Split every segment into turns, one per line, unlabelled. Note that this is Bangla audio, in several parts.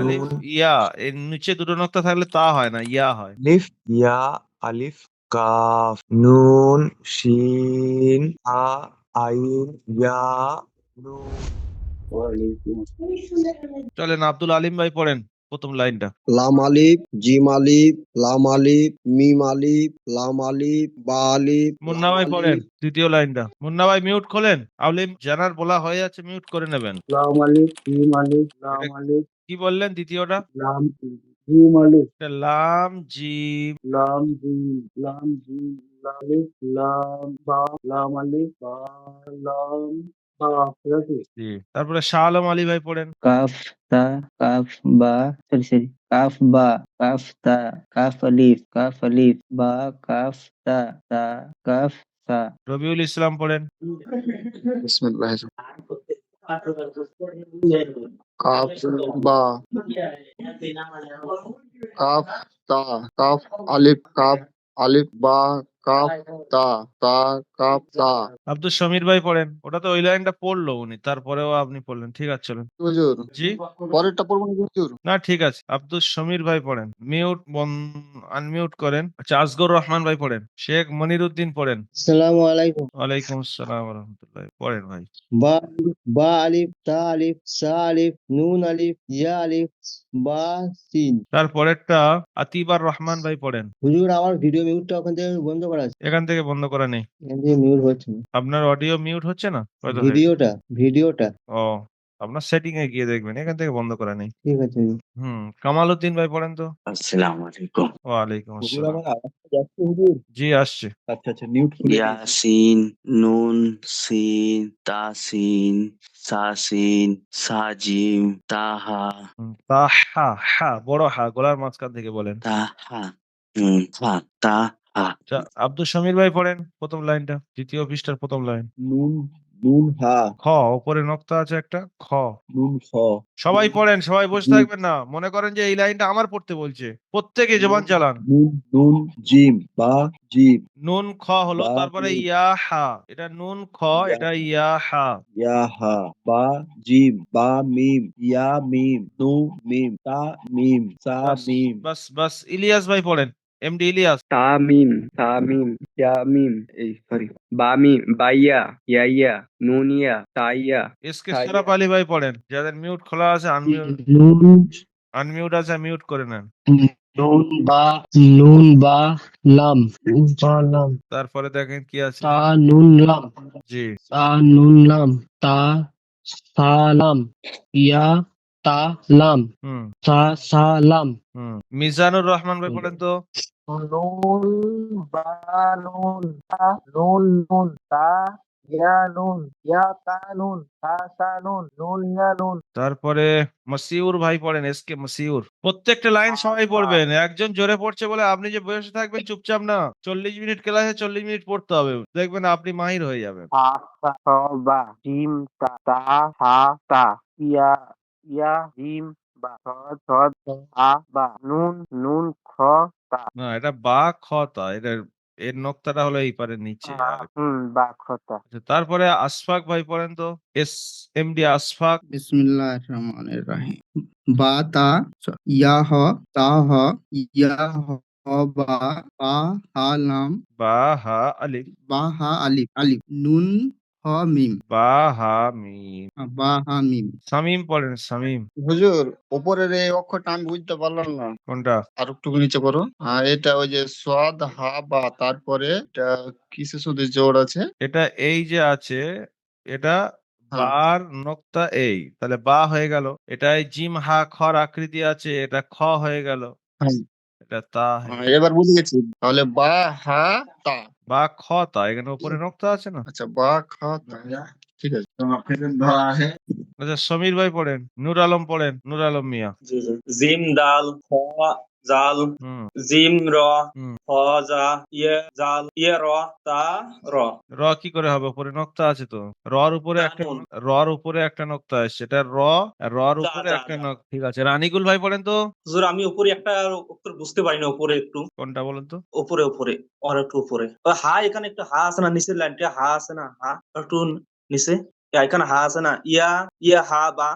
আলিফ ইয়া এর নিচে দুটো নক্তা থাকলে তা হয় না ইয়া হয়।
আলিফ ইয়া আলিফ কাফ নুন শিন আ আইন ইয়া নুন।
চলেন আব্দুল আলিম ভাই পড়েন। প্রথম লাইনটা।
লাম আলিফ জিম আলিফ লাম আলিফ মিম আলিফ লাম আলিফ বা আলিফ
মুন্না
লাম
ভাই পড়েন দ্বিতীয় লাইনটা। মুন্না ভাই মিউট খোলেন। আলিম জানার বলা হয়ে আছে মিউট করে নেবেন।
লাম আলিফ জিম আলিফ লাম আলিফ।
কি বললেন দ্বিতীয়টা?
লাম জিম আলিফ।
লাম জিম।
লাম জিম লাম জিম লালিফ লাম বা লাম আলিফ বা লাম। বা ঠিক আছে
জি তারপরে শাহ আলম আলী ভাই পড়েন।
কাফ তা কাফ বা সরি সরি কাফ বা কাফ তা কাফ আলিফ কাফ আলিফ বা কাফ তা তা কাফ তা।
রবিউল ইসলাম পড়েন।
বিসমিল্লাহ কাফ বা কাফ তা কাফ আলিফ কাফ আলিফ বা কাফ তা তা কাফ তা।
আব্দুল সমীর ভাই পড়েন। ওটা তো ওই লাইনটা পড়ল উনি তারপরেও আপনি পড়লেন। ঠিক আছে চলুন।
হুজুর
জি?
পরেরটা পড়ব না হুজুর?
না ঠিক আছে। আব্দুল সমীর ভাই পড়েন। মিউট আনমিউট করেন। আচ্ছা আসগর রহমান ভাই পড়েন। শেখ মনির উদ্দিন পড়েন।
আসসালামু আলাইকুম।
ওয়ালাইকুম আসসালাম রহমতুল্লাহ পড়েন ভাই।
বা বা আলিফ তা আলিফ সা আলিফ নুন আলিফ ইয়া আলিফ বা সিন।
তারপরেরটা আতিবার রহমান ভাই পড়েন।
হুজুর আমার ভিডিও মিউটটা ওখান থেকে বন্ধ করা আছে।
এখান থেকে বন্ধ করা নেই।
মিউট হচ্ছে না।
আপনার অডিও মিউট হচ্ছে না?
ভিডিওটা ভিডিওটা।
ও আপনার সেটিং এ গিয়ে দেখবেন এখান থেকে বন্ধ করা নেই।
ঠিক আছে।
হুম কামাল উদ্দিন ভাই পড়েন তো।
আসসালামু আলাইকুম।
ওয়ালাইকুম
হুজুর
আসসালাম। জি আসছে।
আচ্ছা আচ্ছা মিউট।
ইয়াসিন নুন সিন তাসিন সাসিন সাজিম তাহা।
হুম, তা হা হা বড় হা গলার মাঝখান থেকে বলেন।
তাহা হুম হা তাহা।
আচ্ছা আব্দুল সমীর ভাই পড়েন প্রথম লাইনটা দ্বিতীয় পৃষ্ঠার প্রথম লাইন।
নুন নুন হা।
খ উপরে নক্তা আছে একটা খ।
নুন খ
সবাই পড়েন সবাই বসে থাকবেন না। মনে করেন যে এই লাইনটা আমার পড়তে বলছে। প্রত্যেকে জবান চালান।
নুন নুন জিম বা জিম।
নুন খ হলো তারপরে। ইয়া হা। এটা নুন খ এটা ইয়া হা।
ইয়া হা। বা জিম বা মিম। ইয়া মিম। নু মিম। তা মিম। সা মিম।
বাস বাস। ইলিয়াস ভাই পড়েন। এমডি ইলিয়াস
তামিম তামিম ইয়ামিম এই সরি বামিম বাইয়া ইয়াইয়া নুনিয়া তাইয়া
এসকে। সরাফ আলী ভাই পড়েন। যাদের মিউট খোলা আছে আনমিউট আনমিউট আছে মিউট করে নেন।
নুন বা নুন বা লাম। বা লাম।
তারপরে দেখেন কি আছে।
তা নুন লাম।
জি।
তা নুন লাম। তা সা লাম। ইয়া তা লাম
হুম।
সা সা লাম
মিজানুর রহমান ভাই পড়েন তো।
নুন বা নুন তা নুন নুন তা ইয়া নুন ইয়া তা নুন তা সা নুন নুন ইয়া নুন।
তারপরে মসিউর ভাই পড়েন এস কে মসিউর। প্রত্যেকটা লাইন সবাই পড়বেন। একজন জোরে পড়ছে বলে আপনি যে বসে থাকবেন চুপচাপ না। চল্লিশ মিনিট ক্লাসে চল্লিশ মিনিট পড়তে হবে। দেখবেন আপনি মাহির হয়ে যাবেন।
তা তা তা হা তা ইয়া ইয়া জিম বা ছ ছ আ বা নুন নুন খ তা।
না এটা বা খ তা এটা এর নক্তাটা হলো এই পারে নিচে
হুম বা খ তা।
আচ্ছা, তারপরে আসফাক ভাই পড়েন তো এস এমডি আশফাক
বিসমিল্লাহ রহমানির রহিম। বা তা ইয়া হ তা হ ইয়া হ বা বা হা লাম।
বা হা আলিফ।
বা হা আলিফ আলিফ। নুন হ মিম
বা হা মিম।
বা হা মিম।
সামিম পড়েন সামিম।
হুজুর উপরের এই অক্ষরটা আমি বুঝতে পারলাম না।
কোনটা?
আর একটু নিচে করো আর এটা ওই যে সোয়াদ হা বা তারপরে এটা কিসে সুদের জোর আছে?
এটা এই যে আছে এটা
হ্যাঁ।
বার নক্তা এই। তাহলে বা হয়ে গেল। এটাই জিম হা খর আকৃতি আছে এটা খ হয়ে গেল।
হ্যাঁ।
এটা তা হ্যাঁ,
এবার বুঝে গেছি। তাহলে বা হা তা।
বা খ তা এখানে উপরে নক্তা আছে না?
আচ্ছা বা খ তা। ঠিক আছে
আচ্ছা সমীর ভাই পড়েন নুর আলম পড়েন নুর আলম মিয়া।
জিম দাল খ জাল জিম র। খ জা ইয়ে জাল ইয়ে র তা র
র কি করে হবে? উপরে নক্তা আছে তো। রর উপরে একটা। রর উপরে একটা নক্তা আছে। সেটা র রর উপরে একটা
যা।
নক ঠিক আছে। রানিকুল ভাই বলেন তো।
হুজুর আমি উপরে একটা অক্ষর বুঝতে পারি না উপরে একটু।
কোনটা বলেন তো?
উপরে উপরে আর একটু উপরে। হা এখানে একটু হা আছে না নিচের লাইনটা হা আছে না হা? একটু নিচে। এখানে হা আছে না ইয়া ইয়া হা বা।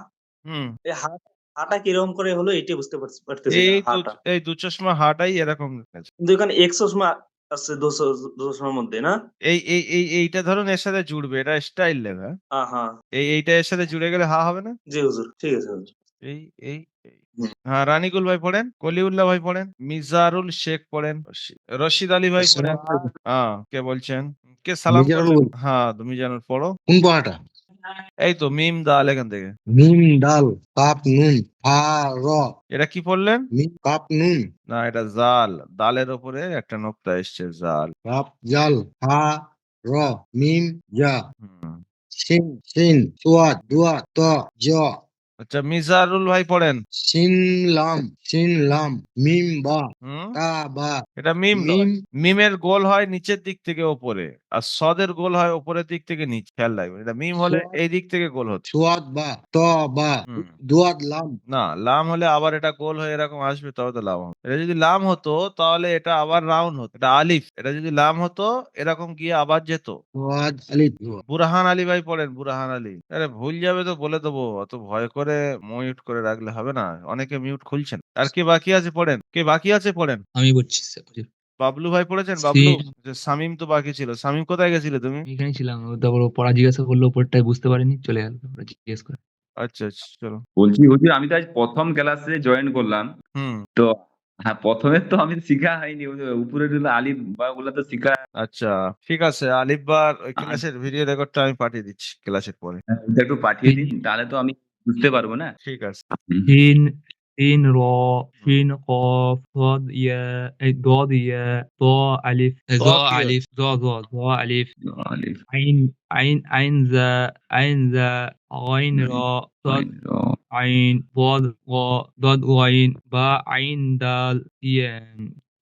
হুম।
এই হা হাটা কীরকম করে হলো এটাই বুঝতে পারছি পারতেছি
এই দু এই দু চশমা হাটাই এরকম।
কিন্তু এখানে এক চশমা আছে দুশো চশমার মধ্যে না?
এই এই এই এইটা ধরুন এর সাথে জুড়বে এটা স্টাইল লেখা।
হ্যাঁ হ্যাঁ
এই এইটা এর সাথে জুড়ে গেলে হা হবে না?
জি হুজুর ঠিক আছে হুজুর।
এই এই। হ্যাঁ রানিকুল ভাই পড়েন? কলিউল্লাহ ভাই পড়েন? মিজারুল শেখ পড়েন? রশিদ আলী ভাই পড়েন? হ্যাঁ কে বলছেন? কে সালাম হ্যাঁ তুমি জানো পড়ো।
কোন পড়াটা?
এই তো মিম ডাল এখান থেকে।
মিম ডাল কাপ নুন ফা র।
এটা কি পড়লেন?
মিম কাপ নুন
না এটা জাল। দালের ওপরে একটা নোক্তা এসছে জাল।
কাপ জাল ফা র মিম জা সিন সিন সুয়াদ দুয়া ত জ।
আচ্ছা মিজারুল ভাই পড়েন।
সিন লাম সিন লাম মিম বা তা বা।
এটা মিম
মিম
মিমের গোল হয় নিচের দিক থেকে ওপরে। আর সদের গোল হয় ওপরের দিক থেকে নিচে খেয়াল রাখবেন। এটা মিম হলে এই দিক থেকে গোল হচ্ছে।
সুয়াদ বা ত বা দুয়াদ লাম।
না লাম হলে আবার এটা গোল হয়ে এরকম আসবে তবে তো লাম হবে। এটা যদি লাম হতো তাহলে এটা আবার রাউন্ড হতো। এটা আলিফ এটা যদি লাম হতো এরকম গিয়ে আবার যেত। বুরহান আলী ভাই পড়েন বুরহান আলী। আরে ভুল যাবে তো বলে দেবো অত ভয় করে মিউট করে রাখলে হবে না। অনেকে মিউট খুলছেন। আর কে বাকি আছে পড়েন? কে বাকি আছে পড়েন?
আমি বলছি।
বাবলু ভাই পড়েছেন? বাবলু যে শামিম তো বাকি ছিল। শামিম কোথায় গেছিলে তুমি?
আমি এখানেই ছিলাম। তারপর পড়া জিজ্ঞাসা করল ওপরটায় বুঝতে পারিনি চলে গেল। জিজ্ঞেস করে।
আচ্ছা আচ্ছা চলো।
বলছি হুজুর আমি তো আজ প্রথম ক্লাসে জয়েন করলাম।
হুম।
তো হ্যাঁ প্রথমে তো আমি শিখা হয়নি উপরে দিলে আলিফ বা ওগুলো তো শিখা।
আচ্ছা ঠিক আছে। আলিফবার ওই ক্লাসের ভিডিও রেকর্ডটা আমি পাঠিয়ে দিচ্ছি ক্লাসের পরে।
ওটা একটু পাঠিয়ে দিন তাহলে তো আমি বুঝতে পারব না।
ঠিক আছে।
সিন র সিন কফ ضاد ইয়া এই ضاد ইয়া ত আলিফ জ
ত কি?
আলিফ জ জ জ আলিফ
আলিফ
আইন আইন আইন জা আইন জা আইন র ضاد আইন ضاد গ ضاد আইন বা আইন দাল ইয়ান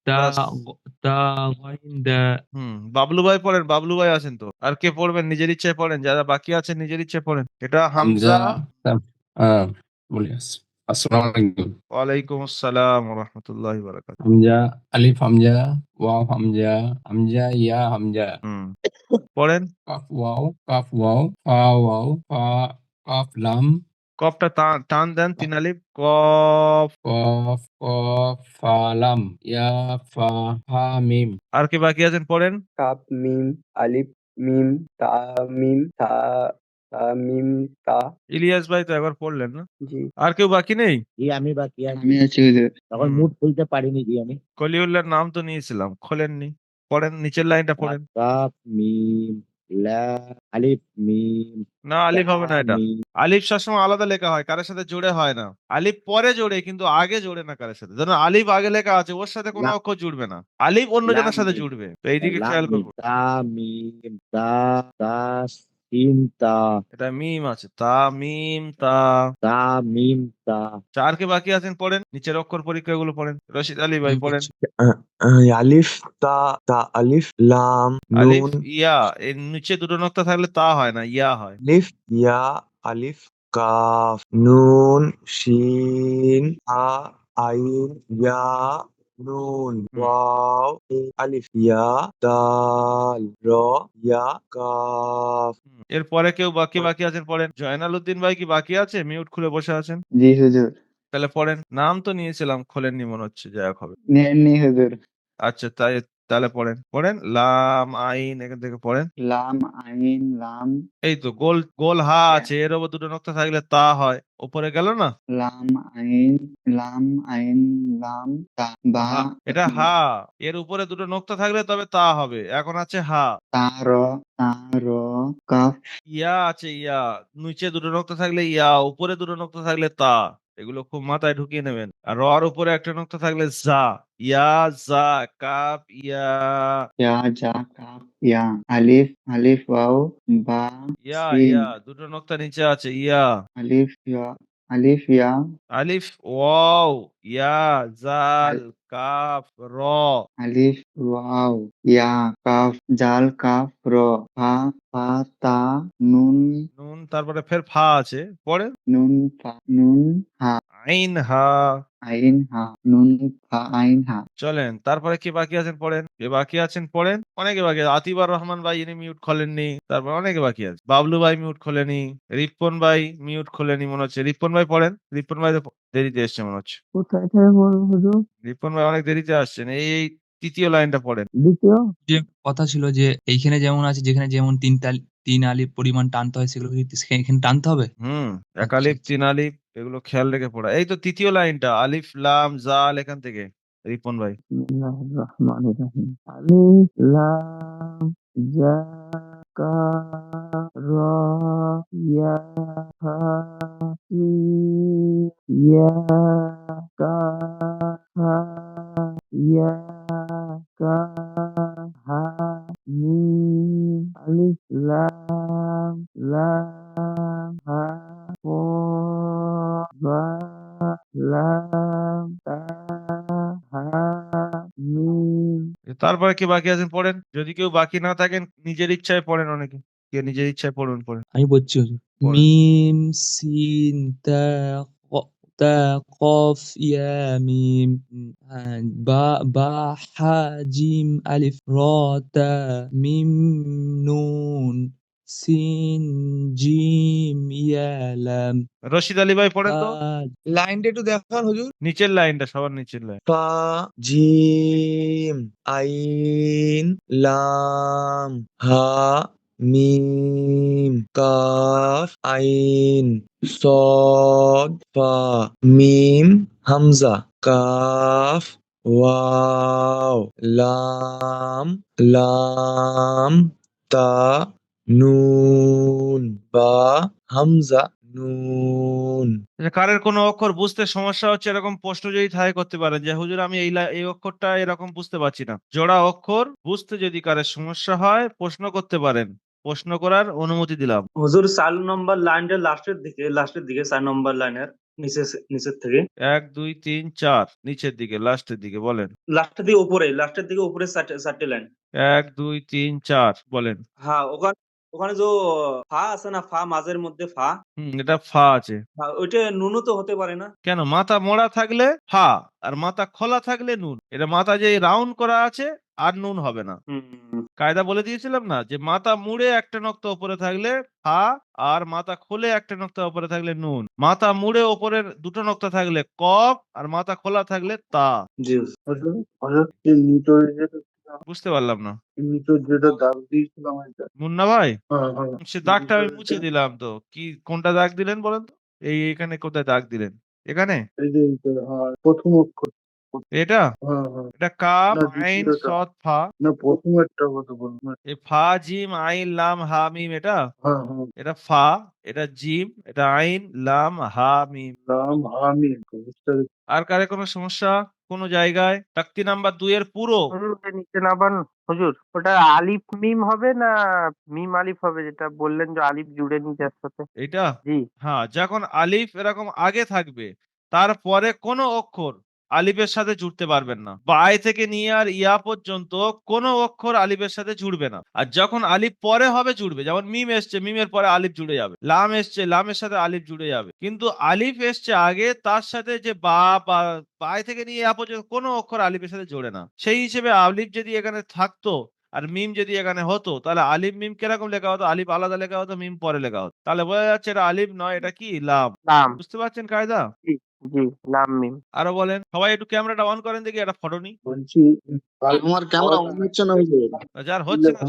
তা
বাস।
গ- তা আইন দা
হুম বাবলু ভাই পড়েন বাবলু ভাই আছেন তো আর কে পড়বেন নিজের ইচ্ছায় পড়েন যারা বাকি আছেন নিজের ইচ্ছায় পড়েন এটা হামজা
হ্যাঁ বলি আসসালামু আলাইকুম।
ওয়ালাইকুম আসসালাম রহমতুল্লাহ বারাকাত
হামজা আলিফ হামজা ওয়াও হামজা হামজা ইয়া হামজা।
পড়েন।
কাফ ওয়াও কাফ ওয়াও ফা ওয়াও ফা কাফ লাম।
কফটা টান টান দেন তিন আলিফ। কফ।
কফ কফ ফা লাম। ইয়া ফা হা মিম।
আর কে বাকি আছেন? পড়েন।
কাপ মিম আলিফ মিম তা মিম তা মিম তা।
ইলিয়াস ভাই তো একবার পড়লেন না?
জি।
আর কেউ বাকি নেই?
জি আমি বাকি
আমি আছি
তখন মুড খুলতে পারিনি জি আমি।
কলিউল্লাহর নাম তো নিয়েছিলাম খোলেননি। পড়েন নিচের লাইনটা পড়েন।
কাফ মিম আলিফ মিম
না আলিফ হবে না এটা। আলিফ সবসময় আলাদা লেখা হয় কারোর সাথে জোড়ে হয় না। আলিফ পরে জোড়ে কিন্তু আগে জোড়ে না কারোর সাথে। ধরুন আলিফ আগে লেখা আছে ওর সাথে কোনো। অক্ষর জুড়বে না। আলিফ অন্য জনের সাথে জুড়বে। তো এইদিকে খেয়াল করব।
তা মিম তা
এটা মিম আছে তা মিম তা
তা মিম তা
চারকে বাকি আছেন পড়েন? নিচের অক্ষর পরীক্ষাগুলো পড়েন। রশিদ আলী ভাই পড়েন।
আলিফ তা তা আলিফ লাম
আলিফ
নুন।
ইয়া এর নিচে দুটো নক্তা থাকলে তা হয় না ইয়া হয়।
আলিফ ইয়া আলিফ কাফ নুন শিন আ আইন ইয়া নুন ওয়াও আলিফ ইয়া দাল র ইয়া কাফ
এরপরে কেউ বাকি বাকি আছেন পড়েন। জয়নাল উদ্দিন ভাই কি বাকি আছে? মিউট খুলে বসে আছেন?
জি হুজুর।
তাহলে পড়েন। নাম তো নিয়েছিলাম খোলেননি মনে হচ্ছে যাই হোক হবে।
নেননি হুজুর।
আচ্ছা তাই তাহলে পড়েন পড়েন লাম আইন এখান থেকে পড়েন।
লাম আইন লাম
এই তো গোল গোল হা আছে এর ওপর দুটো নক্তা থাকলে তা হয় উপরে গেল না?
লাম আইন লাম আইন লাম তা বা
এটা হা এর উপরে দুটো নক্তা থাকলে তবে তা হবে এখন আছে হা।
তা র তা র কাফ
ইয়া আছে ইয়া নিচে দুটো নক্তা থাকলে ইয়া উপরে দুটো নক্তা থাকলে তা। এগুলো খুব মাথায় ঢুকিয়ে নেবেন। আর রর উপরে একটা নক্তা থাকলে যা ইয়া যা কাপ ইয়া।
ইয়া যা কাপ ইয়া আলিফ আলিফ ওয়াও বা
ইয়া ইয়া দুটো নক্তা নিচে আছে ইয়া।
আলিফ ইয়া আলিফ ইয়া
আলিফ ওয়াও ইয়া জাল
আল-
কাফ র
আলিফ ওয়াও ইয়া কাফ জাল কাফ র ফা ফা তা নুন
নুন তারপরে ফের ফা আছে পরে?
নুন ফা নুন হা
আইন হা।
আইন হা নুন ফা আইন হা।
চলেন তারপরে কে বাকি আছেন পড়েন? কে বাকি আছেন পড়েন? অনেকে বাকি আছে। আতিবার রহমান ভাই ইনি মিউট খোলেননি। তারপর অনেকে বাকি আছে। বাবলু ভাই মিউট খোলেনি। রিপন ভাই মিউট খোলেনি মনে হচ্ছে। রিপন ভাই পড়েন? রিপন ভাই তো দেরিতে এসছে মনে হচ্ছে।
কোথায় থেকে বলব হুজুর?
রিপন ভাই অনেক দেরিতে আসছেন। এই এই তৃতীয় লাইনটা পড়েন।
দ্বিতীয়?
যে কথা ছিল যে এইখানে যেমন আছে যেখানে যেমন তিনটা তিন আলিফ পরিমাণ টানতে হয় সেগুলো কি এখানে টানতে হবে?
হুম এক
আচ্ছা।
তিন আলিফ এগুলো খেয়াল রেখে পড়া। এই তো তৃতীয় লাইনটা আলিফ লাম জাল এখান থেকে। রিপন ভাই।
আলিফ লাম জা কাফ র ইয়া হা ইয়া কাফ হা ইয়া কাফ
তারপরে কি বাকি আছেন? পড়েন? যদি কেউ বাকি না থাকেন নিজের ইচ্ছায় পড়েন অনেকে। কে নিজের ইচ্ছায় পড়ুন পড়েন।
আমি বলছি। মিম সিন তা ইয়া মিম আহ, বা বা হা জিম আলিফ র তা মিম নুন সিন জিম ইয়া লাম
রশিদ আলী ভাই পড়েন তো?
লাইনটা একটু দেখান হুজুর।
নিচের লাইনটা সবার নিচের লাইন।
পা জিম আইন লাম হা মিম কাফ আইন সদ ফা মিম হামজা কাফ ওয়াও লাম লাম তা নুন বা হামজা নুন
কারের কোনো অক্ষর বুঝতে সমস্যা হচ্ছে এরকম প্রশ্ন যদি থাকে করতে পারেন যে হুজুর আমি এই এই অক্ষরটা এরকম বুঝতে পারছি না। জোড়া অক্ষর বুঝতে যদি কারের সমস্যা হয় প্রশ্ন করতে পারেন। প্রশ্ন করার অনুমতি দিলাম।
হুজুর চার নম্বর লাইনটা লাস্টের দিকে লাস্টের দিকে চার নম্বর লাইনের নিচে নিচের থেকে।
এক দুই তিন চার নিচের দিকে লাস্টের দিকে বলেন।
লাস্টের দিকে উপরে লাস্টের দিকে উপরে চারটে লাইন।
এক দুই তিন চার বলেন।
হ্যাঁ ওখানে ওখানে যে ফা আছে না ফা মাঝের মধ্যে ফা।
এটা ফা আছে।
হ্যাঁ, ওইটা নুনও তো হতে পারে না।
কেন? মাথা মোড়া থাকলে ফা আর মাথা খোলা থাকলে নুন। এটা মাথা যে রাউন্ড করা আছে আর নুন হবে না।
হুম
কায়দা বলে দিয়েছিলাম না যে মাথা মুড়ে একটা নক্তা উপরে থাকলে ফা আর মাথা খুলে একটা নক্তা উপরে থাকলে নুন। মাথা মুড়ে ওপরের দুটো নক্তা থাকলে কফ আর মাথা খোলা থাকলে তা।
জি।
বুঝতে পারলাম না।
নিচের যেটা দাগ দিয়েছিলাম
মুন্না ভাই?
হ্যাঁ হ্যাঁ।
সে দাগটা আমি মুছে দিলাম তো। কি কোনটা দাগ দিলেন বলেন তো? এই এখানে কোথায় দাগ দিলেন? এখানে?
হ্যাঁ প্রথম অক্ষর।
এটা? এটা
না,
আইন। সৎ ফা।
না প্রথমেরটা কথা বলব
এই ফা জিম আইন লাম হা মিম এটা? এটা ফা এটা জিম এটা আইন লাম হা মিম।
হামি বুঝতে পেরেছি।
আর কারে কোনো সমস্যা? কোনো জায়গায় তাকতি নাম্বার দুই এর পুরো।
নিচে নামান হুজুর ওটা আলিফ মিম হবে না মিম আলিফ হবে যেটা বললেন যে আলিফ জুড়ে নিচে একসাথে? সাথে
এটা?
জি।
হ্যাঁ যখন আলিফ এরকম আগে থাকবে তারপরে কোনো অক্ষর আলিফের সাথে জুড়তে পারবেন না। বা আয় থেকে নিয়ে আর ইয়া পর্যন্ত কোনো অক্ষর আলিফের সাথে জুড়বে না। আর যখন আলিফ পরে হবে জুড়বে। যেমন মিম এসছে মিমের পরে আলিফ জুড়ে যাবে। লাম এসছে লামের সাথে আলিফ জুড়ে যাবে। কিন্তু আলিফ এসছে আগে তার সাথে যে বা বা বাই থেকে নিয়ে ইয়া পর্যন্ত কোনো অক্ষর আলিফের সাথে জোড়ে না। সেই হিসেবে আলিফ যদি এখানে থাকতো আর মিম যদি এখানে হতো তাহলে আলিফ মিম কীরকম লেখা হতো? আলিফ আলাদা লেখা হতো মিম পরে লেখা হতো। তাহলে বোঝা যাচ্ছে এটা আলিফ নয় এটা কি? লাম। বুঝতে পারছেন কায়দা?
জি নাম মিম।
আরও বলেন সবাই একটু ক্যামেরাটা অন করেন দেখি একটা ফটো নি
বলছি
আমার ক্যামেরা অন হচ্ছে না
যার হচ্ছে না।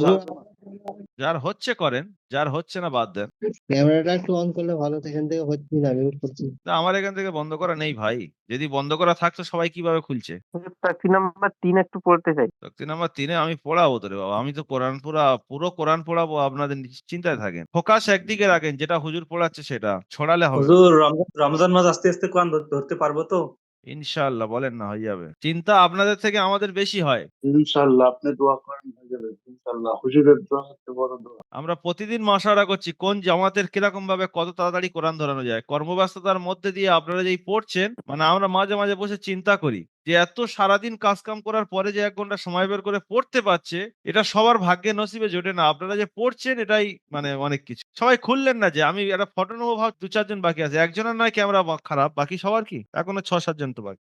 যার হচ্ছে করেন যার হচ্ছে না বাদ দেন।
ক্যামেরাটা একটু অন করলে ভালো হতো, এখান থেকে হচ্ছে না মিউট করছি।
তা আমার এখান থেকে বন্ধ করা নেই ভাই। যদি বন্ধ করা থাকতো সবাই কীভাবে খুলছে?
তাকি নাম্বার তিন একটু পড়তে চাই।
শক্তি নাম্বার তিনে আমি পড়াবো তো রে বাবা। আমি তো কোরআন পুরা পুরো কোরআন পড়াবো আপনাদের চিন্তায় থাকেন। ফোকাস একদিকে রাখেন যেটা হুজুর পড়াচ্ছে সেটা ছড়ালে হবে।
হুজুর রমজান রমজান মাস আস্তে আস্তে কোরআন ধরতে পারব তো?
ইনশাআল্লাহ বলেন না হয়ে যাবে। চিন্তা আপনাদের থেকে আমাদের বেশি হয়।
ইনশাল্লাহ আপনি দোয়া করেন হয়ে যাবে। ইনশাল্লাহ হুজুরের দোয়া হচ্ছে বড় দোয়া।
আমরা প্রতিদিন মশারা করছি কোন জামাতের কীরকম ভাবে কত তাড়াতাড়ি কোরআন ধরানো যায়। কর্মব্যস্ততার মধ্যে দিয়ে আপনারা যেই পড়ছেন মানে আমরা মাঝে মাঝে বসে চিন্তা করি। যে এত সারাদিন কাজ কাম করার পরে যে এক ঘণ্টা সময় বের করে পড়তে পারছে এটা সবার ভাগ্যে নসিবে জোটে না। আপনারা যে পড়ছেন এটাই মানে অনেক কিছু। সবাই খুললেন না যে আমি একটা ফটো নেব ভাব দু চারজন বাকি আছে। একজনের নয় ক্যামেরা খারাপ বাকি সবার কি? এখনও ছ সাতজন তো বাকি।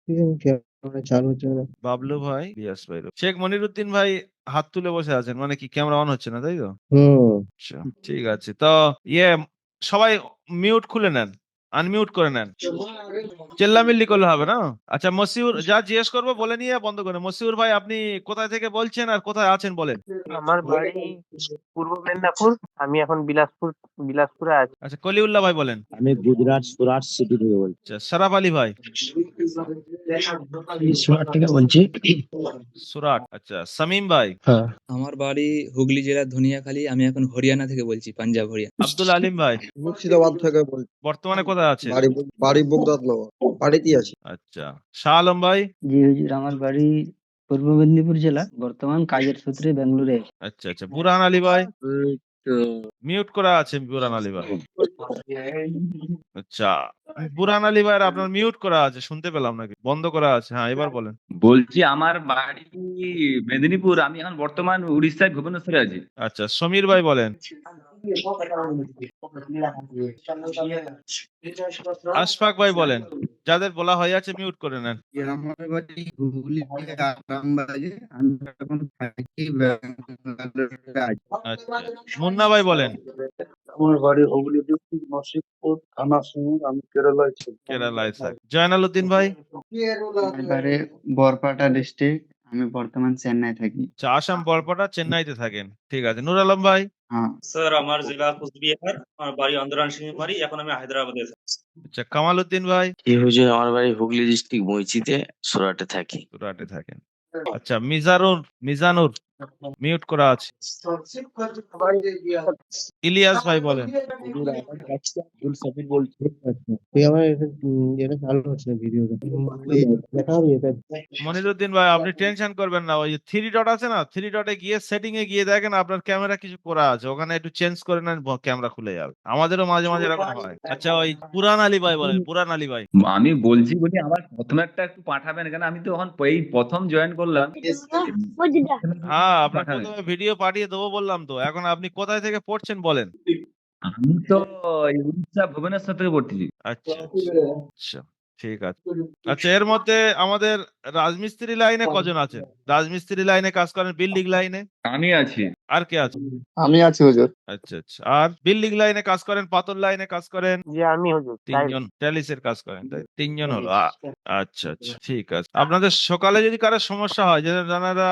বাবলু ভাই রিয়াস ভাই শেখ মনিরুদ্দিন ভাই হাত তুলে বসে আছেন মানে কি ক্যামেরা অন হচ্ছে না তাই তো? আচ্ছা ঠিক আছে। তো ইয়ে সবাই মিউট খুলে নেন। আনমিউট করে নেন। চেল্লামিল্লি করলে হবে না? আচ্ছা মসিউর যা জিজ্ঞেস করব বলে নিয়ে বন্ধ করে মসিউর ভাই আপনি কোথায় থেকে বলছেন আর কোথায় আছেন বলেন?
আমার বাড়ি পূর্ব মেদিনীপুর। আমি এখন বিলাসপুর বিলাসপুরে আছি।
আচ্ছা কলিউল্লাহ ভাই বলেন।
আমি গুজরাট সুরাট সিটি থেকে বলছি।
আচ্ছা সারাফ আলী ভাই।
সুরাট থেকে বলছি।
সুরাট আচ্ছা সামিম ভাই।
হ্যাঁ।
আমার বাড়ি হুগলি জেলার ধনিয়াখালী। আমি এখন হরিয়ানা থেকে বলছি পাঞ্জাব হরিয়ানা।
আব্দুল আলিম ভাই।
মুর্শিদাবাদ থেকে বলছি।
বর্তমানে কোথায় আছে
বাড়ি বাড়িতেই আছি।
আচ্ছা। শাহ আলম ভাই?
জি হুজুর আমার বাড়ি পূর্ব মেদিনীপুর জেলা। বর্তমান কাজের সূত্রে বেঙ্গালুরে
আচ্ছা আচ্ছা। বুরহান আলী ভাই? মিউট করা আছে বুরহান আলী ভাই। আচ্ছা। বুরহান আলী ভাই আপনার মিউট করা আছে শুনতে পেলাম নাকি? বন্ধ করা আছে। হ্যাঁ এবার বলেন।
বলছি আমার বাড়ি মেদিনীপুর। আমি এখন বর্তমান উড়িষ্যায় ভুবনেশ্বরে আছি।
আচ্ছা সমীর ভাই বলেন। আশফাক ভাই বলেন যাদের বলা হয়ে আছে মিউট করে নেন।
আমার বাড়ি হুগলি আরামবাগে আমি এখন থাকি
আচ্ছা মুন্না ভাই বলেন।
আমার বাড়ি হুগলি ডিস্ট্রিক্ট নসিবপুর থানা সুমুর আমি কেরালায় ছিল
কেরালায় থাক। জয়নাল উদ্দিন ভাই?
বাড়ি বরপাটা ডিস্ট্রিক্ট। আমি বর্তমান চেন্নাই থাকি।
আচ্ছা আসাম বরপাটা চেন্নাইতে থাকেন। ঠিক আছে। নুর আলম ভাই?
হ্যাঁ।
স্যার আমার জেলা কুচবিহার আমার বাড়ি অন্দরান সিংহমারি এখন আমি হায়দ্রাবাদে আছি।
আচ্ছা কামাল উদ্দিন ভাই?
কি হুজুর আমার বাড়ি হুগলি ডিস্ট্রিক্ট মইচিতে সুরাটে থাকি।
সুরাটে থাকেন। আচ্ছা মিজানুর মিজানুর মিউট করা আছে। ইলিয়াস ভাই বলেন। মনিরুদ্দিন ভাই আপনি টেনশন করবেন না। ওই থ্রি ডট আছে না থ্রি ডটে গিয়ে সেটিং এ গিয়ে দেখেন আপনার ক্যামেরা কিছু করা আছে। ওখানে একটু চেঞ্জ করে নেন ক্যামেরা খুলে যাবে। আমাদেরও মাঝে মাঝে এরকম হয়। আচ্ছা ওই পুরান আলী ভাই বলেন পুরান আলী ভাই।
আমি বলছি বলি আমার প্রথমে একটা একটু পাঠাবেন কেন? আমি তো এখন এই প্রথম জয়েন করলাম।
হ্যাঁ আপনার প্রথমে ভিডিও পাঠিয়ে দেবো বললাম তো। এখন আপনি কোথায় থেকে পড়ছেন বলেন?
আমি তো উড়িষ্যা ভুবনেশ্বর থেকে পড়তেছি।
আচ্ছা আচ্ছা ঠিক আছে। আচ্ছা এর মধ্যে আমাদের রাজমিস্ত্রি লাইনে কজন আছে রাজমিস্ত্রি লাইনে কাজ করেন বিল্ডিং লাইনে?
আমি আছি।
আর কে আছে?
আমি আছি হুজুর।
আচ্ছা আচ্ছা। আর বিল্ডিং লাইনে কাজ করেন পাতর লাইনে কাজ করেন?
যে আমি হুজুর
তিনজন ট্যালিসের কাজ করেন তাই? তিনজন হলো আচ্ছা আচ্ছা। ঠিক আছে। আপনাদের সকালে যদি কারও সমস্যা হয় যে যারা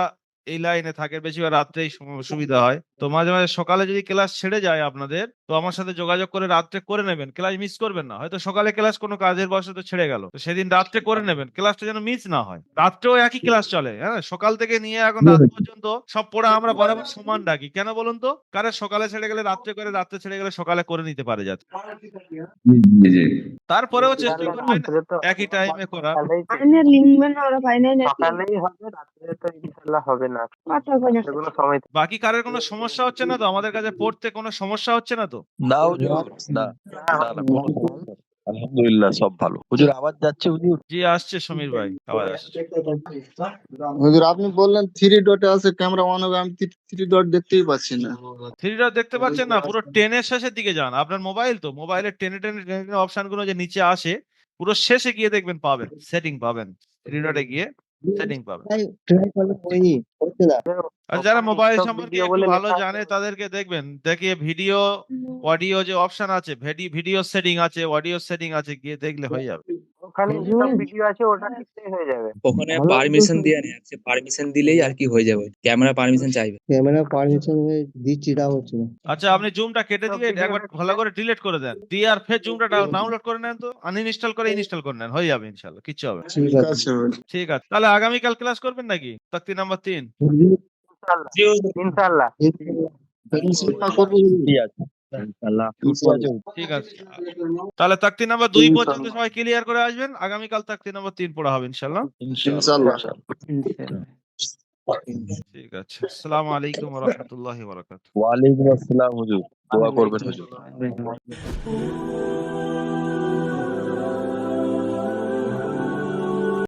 এই লাইনে থাকে বেশিরভাগ রাত্রেই সুবিধা হয়। তো মাঝে মাঝে সকালে যদি ক্লাস ছেড়ে যায় আপনাদের তো আমার সাথে যোগাযোগ করে রাত্রে করে নেবেন। ক্লাস মিস করবেন না। হয়তো সকালে ক্লাস কোনো কাজের বশত ছেড়ে গেল। তো সেদিন রাত্রে করে নেবেন। ক্লাসটা যেন মিস না হয়। রাত্রেও একই ক্লাস চলে হ্যাঁ? সকাল থেকে নিয়ে এখন রাত পর্যন্ত সব পড়া আমরা বরাবর সমান ডাকি কেন বলুন তো? কারণ সকালে ছেড়ে গেলে রাত্রে করে রাত্রে ছেড়ে গেলে সকালে করে নিতে পারে যাতে। তারপরেও চেষ্টা করবেন একই টাইমে করা
ফাইনাল লিখবেন ওরা ফাইনাল
হবে রাত্রে তো হবে না। সময়
বাকি কারের কোনো সমস্যা হচ্ছে না তো? আমাদের কাছে পড়তে কোনো সমস্যা হচ্ছে না তো?
না। আলহামদুলিল্লাহ সব ভালো। হুজুর আওয়াজ যাচ্ছে হুজুর?
জি আসছে সমীর ভাই। আওয়াজ আসছে।
হুজুর আপনি বললেন থ্রি ডটে আছে ক্যামেরা অন হবে আমি থ্রি ডট দেখতেই পাচ্ছি না।
থ্রি ডট দেখতে পাচ্ছেন না? পুরো টেনের শেষের দিকে যান। আপনার মোবাইল তো? মোবাইলের টেনে টেনে টেনে অপশনগুলো যে নিচে আসে পুরো শেষে গিয়ে দেখবেন পাবেন সেটিং পাবেন। থ্রি ডটে গিয়ে। সেটিং পাবেন
ট্রাই ট্রাই করলে হয়নি হচ্ছে না
আর যারা মোবাইল সম্পর্কে একটু ভালো জানে তাদেরকে দেখবেন। দেখিয়ে ভিডিও অডিও যে অপশন আছে ভিডিও সেটিং আছে অডিও সেটিং আছে গিয়ে দেখলে হয়ে যাবে।
ওখানে যেসব ভিডিও আছে ওটা হয়ে যাবে।
ওখানে পারমিশন দেওয়া নেই আছে। পারমিশন দিলেই আর কি হয়ে যাবে। ক্যামেরা পারমিশন চাইবে।
ক্যামেরা পারমিশন দিচ্ছি তাও হচ্ছে না।
আচ্ছা আপনি জুমটা কেটে দিয়ে একবার ভালো করে ডিলিট করে দেন। দিয়ে আর ফের জুমটা ডাউনলোড করে নেন তো। আনইনস্টল করে ইনস্টল করে নেন। হয়ে যাবে ইনশাআল্লাহ কিচ্ছু হবে না।
ঠিক আছে।
ঠিক আছে। তাহলে আগামীকাল ক্লাস করবেন নাকি? তাকতি নাম্বার তিন।
ইনশাল্লাহ ইনশাল্লাহ
ঠিক আছে। ইনশাআল্লাহ।
ঠিক আছে। তাহলে তাকতি নাম্বার দুই পর্যন্ত সবাই ক্লিয়ার করে আসবেন। আগামীকাল তাকতি নাম্বার তিন পড়া হবে ইনশাআল্লাহ।
ইনশাআল্লাহ।
ঠিক আছে। আসসালামু আলাইকুম ওয়া রাহমাতুল্লাহি ওয়া বারাকাতুহু।
ওয়ালাইকুম আসসালাম হুজুর। দোয়া করবেন। হুজুর